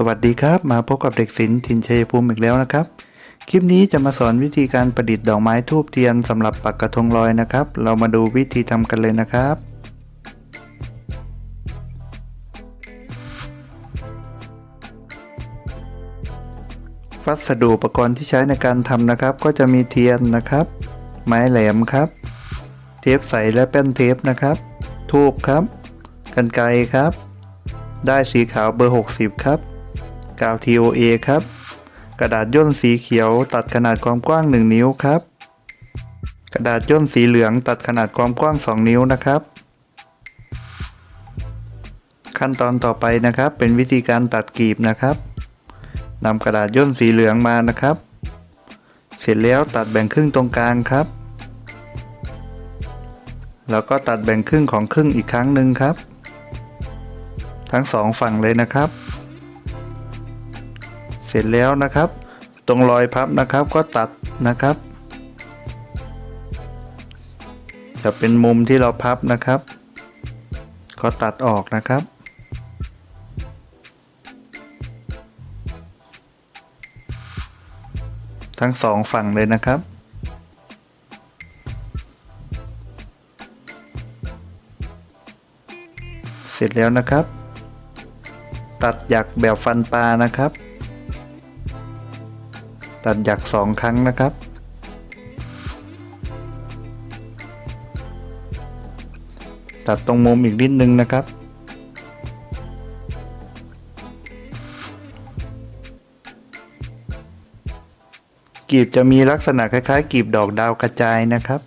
สวัสดีครับ มาพบกับเด็กศิลป์ทินชัยภูมิอีกแล้วนะครับ คลิปนี้จะมาสอนวิธีการประดิษฐ์ดอกไม้ทูบเทียนสำหรับปักกระทงลอยนะครับ เรามาดูวิธีทำกันเลยนะครับ วัสดุอุปกรณ์ที่ใช้ในการทำนะครับ ก็จะมีเทียนนะครับ ไม้แหลมครับ เทปใสและแป้นเทปนะครับ ทูบครับ กันไกครับ ได้สีขาวเบอร์ 60 ครับ กาว TOA ครับ กระดาษย่นสีเขียวตัดขนาดความกว้าง 1 นิ้วครับ กระดาษย่นสีเหลืองตัดขนาดความกว้าง 2 นิ้วนะครับ ขั้นตอนต่อไปนะครับเป็นวิธีการตัดกลีบนะครับนำกระดาษย่นสีเหลืองมานะครับ เสร็จแล้วตัดแบ่งครึ่งตรงกลางครับ แล้วก็ตัดแบ่งครึ่งของครึ่งอีกครั้งหนึ่งครับ ทั้งสองฝั่งเลยนะครับ เสร็จแล้วนะครับ ตรงรอยพับนะครับก็ตัดนะครับ จะเป็นมุมที่เราพับนะครับ ก็ตัดออกนะครับทั้งสองฝั่งเลยนะครับ เสร็จแล้วนะครับ ตัดหยักแบบฟันปลานะครับ ตัดหยักสองครั้งนะครับ ตัดตรงมุมอีกนิดนึงนะครับ กีบจะมีลักษณะคล้ายๆ กีบดอกดาวกระจายนะครับ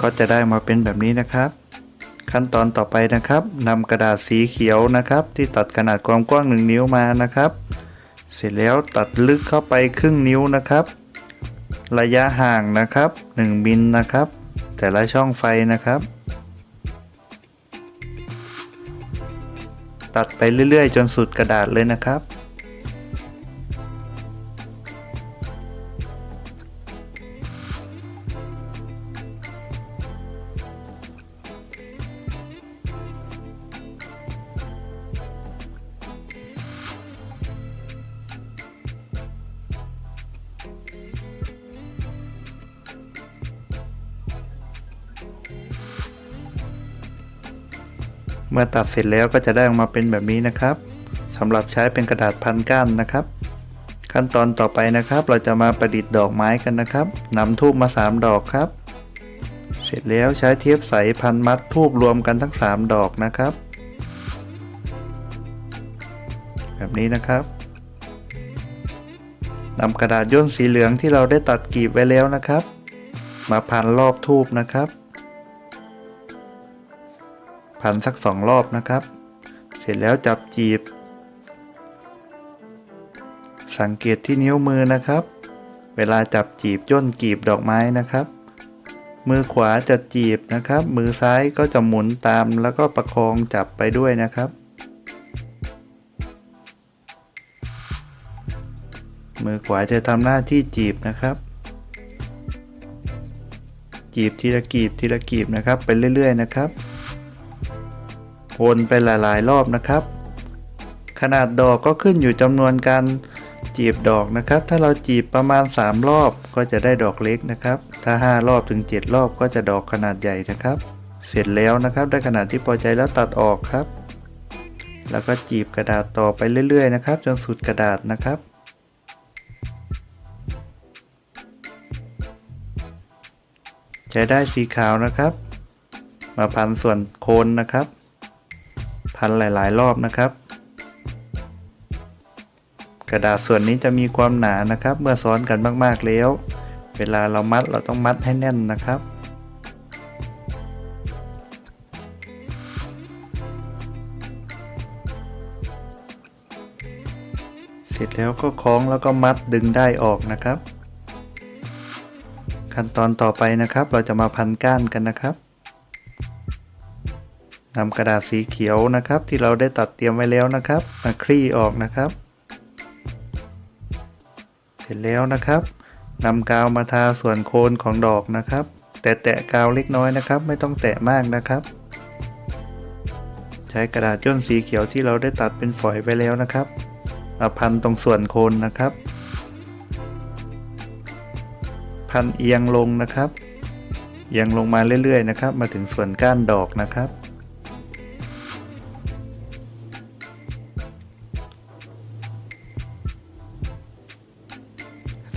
ก็จะได้มาเป็นแบบนี้นะครับ ขั้นตอนต่อไปนะครับนำกระดาษสีเขียวนะครับ ที่ตัดขนาดความกว้าง 1 นิ้วมานะครับ เสร็จแล้วตัดลึกเข้าไปครึ่งนิ้วนะครับ ระยะห่างนะครับ 1มิลนะครับ แต่ละช่องไฟนะครับตัดไปเรื่อยๆ จนสุดกระดาษเลยนะครับ เมื่อตัดเสร็จแล้วก็จะได้ออกมาเป็นแบบนี้นะครับสำหรับใช้เป็นกระดาษพันก้านนะครับ ขั้นตอนต่อไปนะครับ เราจะมาประดิษฐ์ดอกไม้กันนะครับนำทูบมา 3 ดอกครับ เสร็จแล้วใช้เทปใสพันมัดทูบรวมกันทั้ง 3 ดอกนะครับ แบบนี้นะครับนำกระดาษย่นสีเหลืองที่เราได้ตัดกรีบไว้แล้วนะครับ มาพันรอบทูบนะครับ พันสักสองรอบนะครับ เสร็จแล้วจับจีบ สังเกตที่นิ้วมือนะครับ เวลาจับจีบย่นกีบดอกไม้นะครับ มือขวาจะจีบนะครับ มือซ้ายก็จะหมุนตามแล้วก็ประคองจับไปด้วยนะครับ มือขวาจะทำหน้าที่จีบนะครับจีบทีละกีบทีละกีบนะครับไปเรื่อย ๆ นะครับ วนไปหลาย ๆ รอบนะครับ ขนาดดอกก็ขึ้นอยู่จำนวนการจีบดอกนะครับ ถ้าเราจีบประมาณ 3 รอบก็จะได้ดอกเล็กนะครับ ถ้า 5 รอบถึง 7 รอบก็จะดอกขนาดใหญ่นะครับ เสร็จแล้วนะครับ ได้ขนาดที่พอใจแล้วตัดออกครับ แล้วก็จีบกระดาษต่อไปเรื่อย ๆ นะครับ จนสุดกระดาษนะครับใช้ได้สีขาวนะครับ มาพันส่วนโคนนะครับ พันหลายๆ รอบนะครับ กระดาษส่วนนี้จะมีความหนานะครับ เมื่อซ้อนกันมากๆแล้ว เวลาเรามัดเราต้องมัดให้แน่นนะครับเสร็จแล้วก็คล้องแล้วก็มัดดึงได้ออกนะครับ ขั้นตอนต่อไปนะครับ เราจะมาพันก้านกันนะครับ นำกระดาษสีเขียวนะครับ ที่เราได้ตัดเตรียมไว้แล้วนะครับมาคลี่ออกนะครับ เสร็จแล้วนะครับนำกาวมาทาส่วนโคนของดอกนะครับ แต่แตะกาวเล็กน้อยนะครับ ไม่ต้องแตะมากนะครับ ใช้กระดาษย่นสีเขียวที่เราได้ตัดเป็นฝอยไปแล้วนะครับมาพันตรงส่วนโคนนะครับ พันเอียงลงนะครับเอียงลงมาเรื่อยๆนะครับ มาถึงส่วนก้านดอกนะครับ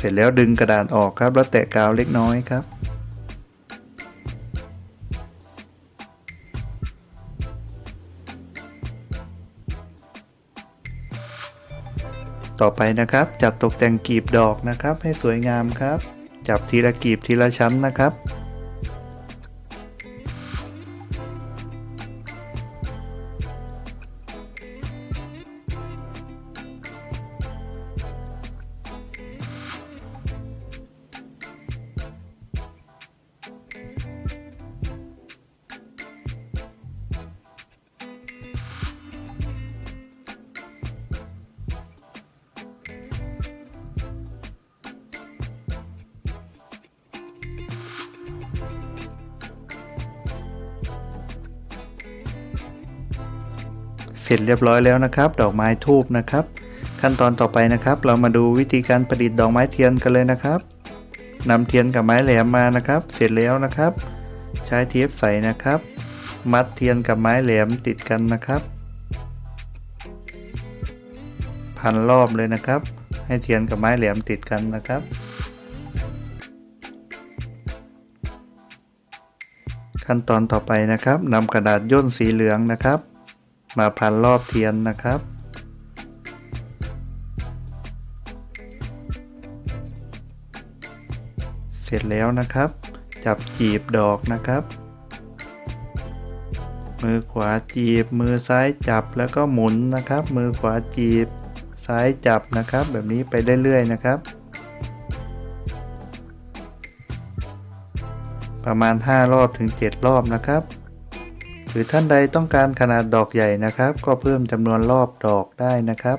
เสร็จแล้วดึงกระดาษออกครับ แล้วแตะกาวเล็กน้อยครับ ต่อไปนะครับ จับตกแต่งกลีบดอกนะครับ ให้สวยงามครับ จับทีละกลีบทีละชั้นนะครับ ร็จเรียบร้อยแล้วนะครับ ดอกไม้ทูบนะครับ ขั้นตอนต่อไปนะครับ เรามาดูวิธีการประดิษฐ์ดอกไม้เทียนกันเลยนะครับนำเทียนกับไม้แหลมมานะครับ เสร็จแล้วนะครับ ใช้เทปใสนะครับ มัดเทียนกับไม้แหลมติดกันนะครับพันรอบเลยนะครับ ให้เทียนกับไม้แหลมติดกันนะครับ ขั้นตอนต่อไปนะครับนำกระดาษย่นสีเหลืองนะครับ มาพันรอบเทียนนะครับ เสร็จแล้วนะครับ จับจีบดอกนะครับ มือขวาจีบ มือซ้ายจับแล้วก็หมุนนะครับ มือขวาจีบ ซ้ายจับนะครับ แบบนี้ไปเรื่อยๆนะครับ ประมาณ 5 รอบถึง 7 รอบนะครับ หรือท่านใดต้องการขนาดดอกใหญ่นะครับ ก็เพิ่มจำนวนรอบดอกได้นะครับ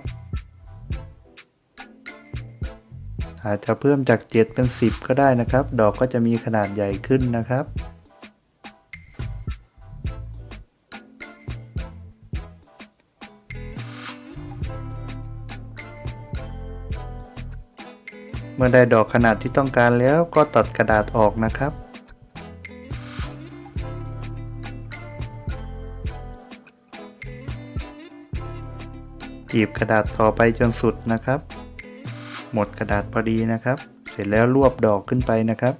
อาจจะเพิ่มจาก 7 เป็น 10 ก็ได้นะครับ ดอกก็จะมีขนาดใหญ่ขึ้นนะครับเมื่อได้ดอกขนาดที่ต้องการแล้วก็ตัดกระดาษออกนะครับ จีบกระดาษต่อไปจนสุดนะครับ หมดกระดาษพอดีนะครับ เสร็จแล้วรวบดอกขึ้นไปนะครับ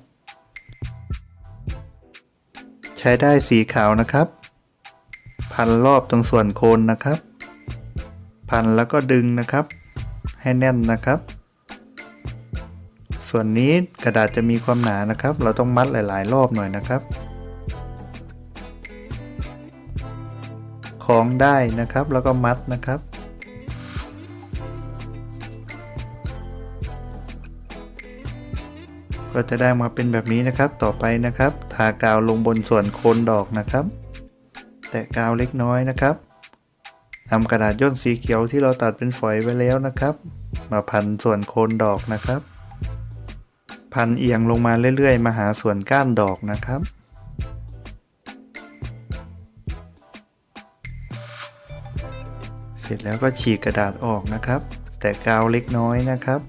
ใช้ได้สีขาวนะครับ พันรอบตรงส่วนโคนนะครับ พันแล้วก็ดึงนะครับ ให้แน่นนะครับ ส่วนนี้กระดาษจะมีความหนานะครับ เราต้องมัดหลาย ๆ รอบหน่อยนะครับคล้องได้นะครับแล้วก็มัดนะครับ ก็จะได้มาเป็นแบบนี้นะครับ ต่อไปนะครับ ทากาวลงบนส่วนโคนดอกนะครับ แตะกาวเล็กน้อยนะครับนำกระดาษย่นสีเขียวที่เราตัดเป็นฝอยไว้แล้วนะครับ มาพันส่วนโคนดอกนะครับ พันเอียงลงมาเรื่อยๆ มาหาส่วนก้านดอกนะครับเสร็จแล้วก็ฉีกกระดาษออกนะครับ แต่กาวเล็กน้อยนะครับ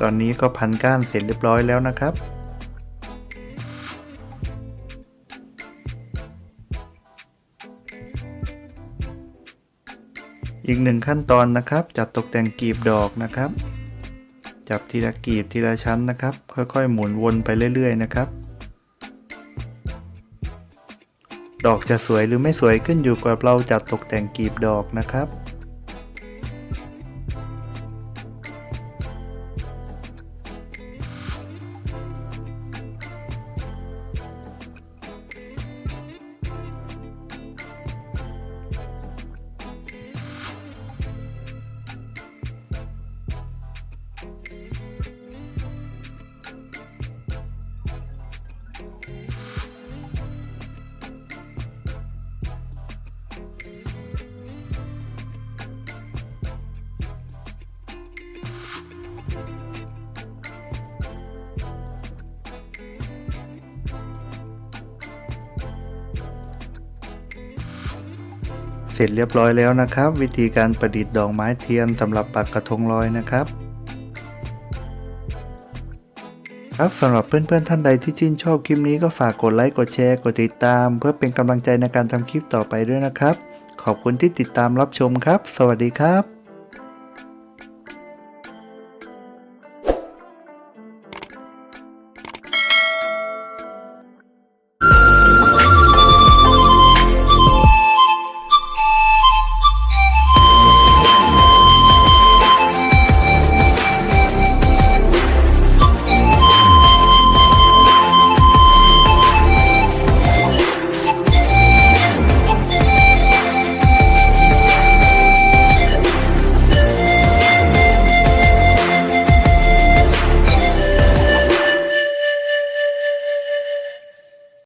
ตอนนี้ก็พันก้านเสร็จเรียบร้อยแล้วนะครับ อีกหนึ่งขั้นตอนนะครับ จัดตกแต่งกลีบดอกนะครับ จับทีละกลีบทีละชั้นนะครับ ค่อยๆ หมุนวนไปเรื่อยๆนะครับ ดอกจะสวยหรือไม่สวยขึ้นอยู่กับเราจัดตกแต่งกลีบดอกนะครับ ร็จเรียบร้อยแล้วนะครับ วิธีการประดิษฐ์ดอกไม้เทียนสำหรับปักกระทงลอยนะครับ ครับสำหรับเพื่อนๆท่านใดที่ชื่นชอบคลิปนี้ก็ฝากกดไลค์กดแชร์กดติดตาม เพื่อเป็นกำลังใจในการทำคลิปต่อไปด้วยนะครับ ขอบคุณที่ติดตามรับชมครับ สวัสดีครับ